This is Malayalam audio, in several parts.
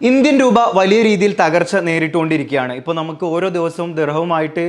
ഇന്ത്യൻ രൂപ വലിയ രീതിയിൽ തകർച്ച നേരിട്ടുകൊണ്ടിരിക്കുകയാണ്. ഇപ്പോൾ നമുക്ക് ഓരോ ദിവസവും ദിർഹവുമായിട്ട്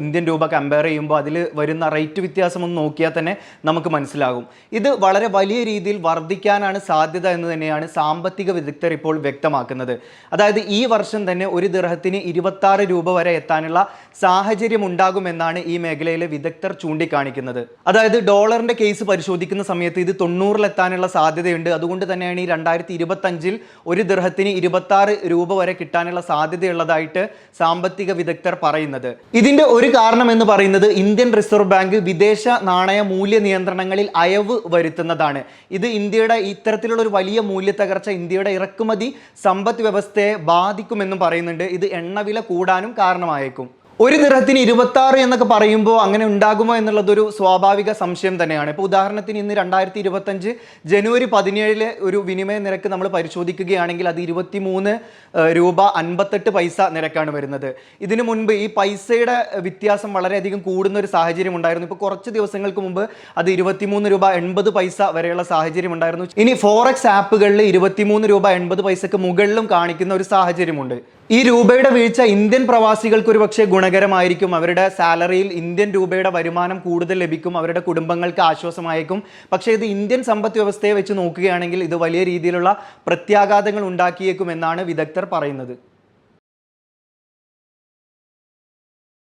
ഇന്ത്യൻ രൂപ കമ്പയർ ചെയ്യുമ്പോൾ അതിൽ വരുന്ന റേറ്റ് വ്യത്യാസം ഒന്ന് നോക്കിയാൽ തന്നെ നമുക്ക് മനസ്സിലാകും. ഇത് വളരെ വലിയ രീതിയിൽ വർദ്ധിക്കാനാണ് സാധ്യത എന്ന് തന്നെയാണ് സാമ്പത്തിക വിദഗ്ധർ ഇപ്പോൾ വ്യക്തമാക്കുന്നത്. അതായത് ഈ വർഷം തന്നെ ഒരു ദൃഹത്തിന് ഇരുപത്താറ് രൂപ വരെ എത്താനുള്ള സാഹചര്യം ഉണ്ടാകുമെന്നാണ് ഈ മേഖലയിലെ വിദഗ്ധർ ചൂണ്ടിക്കാണിക്കുന്നത്. അതായത് ഡോളറിന്റെ കേസ് പരിശോധിക്കുന്ന സമയത്ത് ഇത് തൊണ്ണൂറിലെത്താനുള്ള സാധ്യതയുണ്ട്. അതുകൊണ്ട് തന്നെയാണ് ഈ രണ്ടായിരത്തി ഇരുപത്തഞ്ചിൽ ഒരു ദിർഹത്തിന് ഇരുപത്തി രൂപ വരെ കിട്ടാനുള്ള സാധ്യതയുള്ളതായിട്ട് സാമ്പത്തിക വിദഗ്ധർ പറയുന്നത്. ഇതിന്റെ ഒരു കാരണം എന്ന് പറയുന്നത് ഇന്ത്യൻ റിസർവ് ബാങ്ക് വിദേശ നാണയ മൂല്യ നിയന്ത്രണങ്ങളിൽ അയവ് വരുത്തുന്നതാണ്. ഇത് ഇന്ത്യയുടെ ഇത്തരത്തിലുള്ള ഒരു വലിയ മൂല്യ തകർച്ച ഇന്ത്യയുടെ ഇറക്കുമതി സമ്പദ് വ്യവസ്ഥയെ ബാധിക്കുമെന്നും പറയുന്നുണ്ട്. ഇത് എണ്ണവില കൂടാനും കാരണമായേക്കും. ഒരു നിറത്തിന് ഇരുപത്തി ആറ് എന്നൊക്കെ പറയുമ്പോൾ അങ്ങനെ ഉണ്ടാകുമോ എന്നുള്ളതൊരു സ്വാഭാവിക സംശയം തന്നെയാണ്. ഇപ്പോൾ ഉദാഹരണത്തിന് ഇന്ന് രണ്ടായിരത്തി ഇരുപത്തഞ്ച് ജനുവരി പതിനേഴിലെ ഒരു വിനിമയ നിരക്ക് നമ്മൾ പരിശോധിക്കുകയാണെങ്കിൽ അത് ഇരുപത്തി മൂന്ന് രൂപ അൻപത്തെട്ട് പൈസ നിരക്കാണ് വരുന്നത്. ഇതിനു മുൻപ് ഈ പൈസയുടെ വ്യത്യാസം വളരെയധികം കൂടുന്ന ഒരു സാഹചര്യം ഉണ്ടായിരുന്നു. ഇപ്പോൾ കുറച്ച് ദിവസങ്ങൾക്ക് മുമ്പ് അത് ഇരുപത്തിമൂന്ന് രൂപ എൺപത് പൈസ വരെയുള്ള സാഹചര്യം ഉണ്ടായിരുന്നു. ഇനി ഫോറക്സ് ആപ്പുകളിൽ ഇരുപത്തിമൂന്ന് രൂപ എൺപത് പൈസക്ക് മുകളിലും കാണിക്കുന്ന ഒരു സാഹചര്യമുണ്ട്. ഈ രൂപയുടെ വീഴ്ച ഇന്ത്യൻ പ്രവാസികൾക്ക് ഒരു പക്ഷേ ഗുണകരമായിരിക്കും. അവരുടെ സാലറിയിൽ ഇന്ത്യൻ രൂപയുടെ വരുമാനം കൂടുതൽ ലഭിക്കും. അവരുടെ കുടുംബങ്ങൾക്ക് ആശ്വാസമായേക്കും. പക്ഷേ ഇത് ഇന്ത്യൻ സമ്പദ് വ്യവസ്ഥയെ വെച്ച് നോക്കുകയാണെങ്കിൽ ഇത് വലിയ രീതിയിലുള്ള പ്രത്യാഘാതങ്ങൾ ഉണ്ടാക്കിയേക്കും എന്നാണ് വിദഗ്ധർ പറയുന്നത്.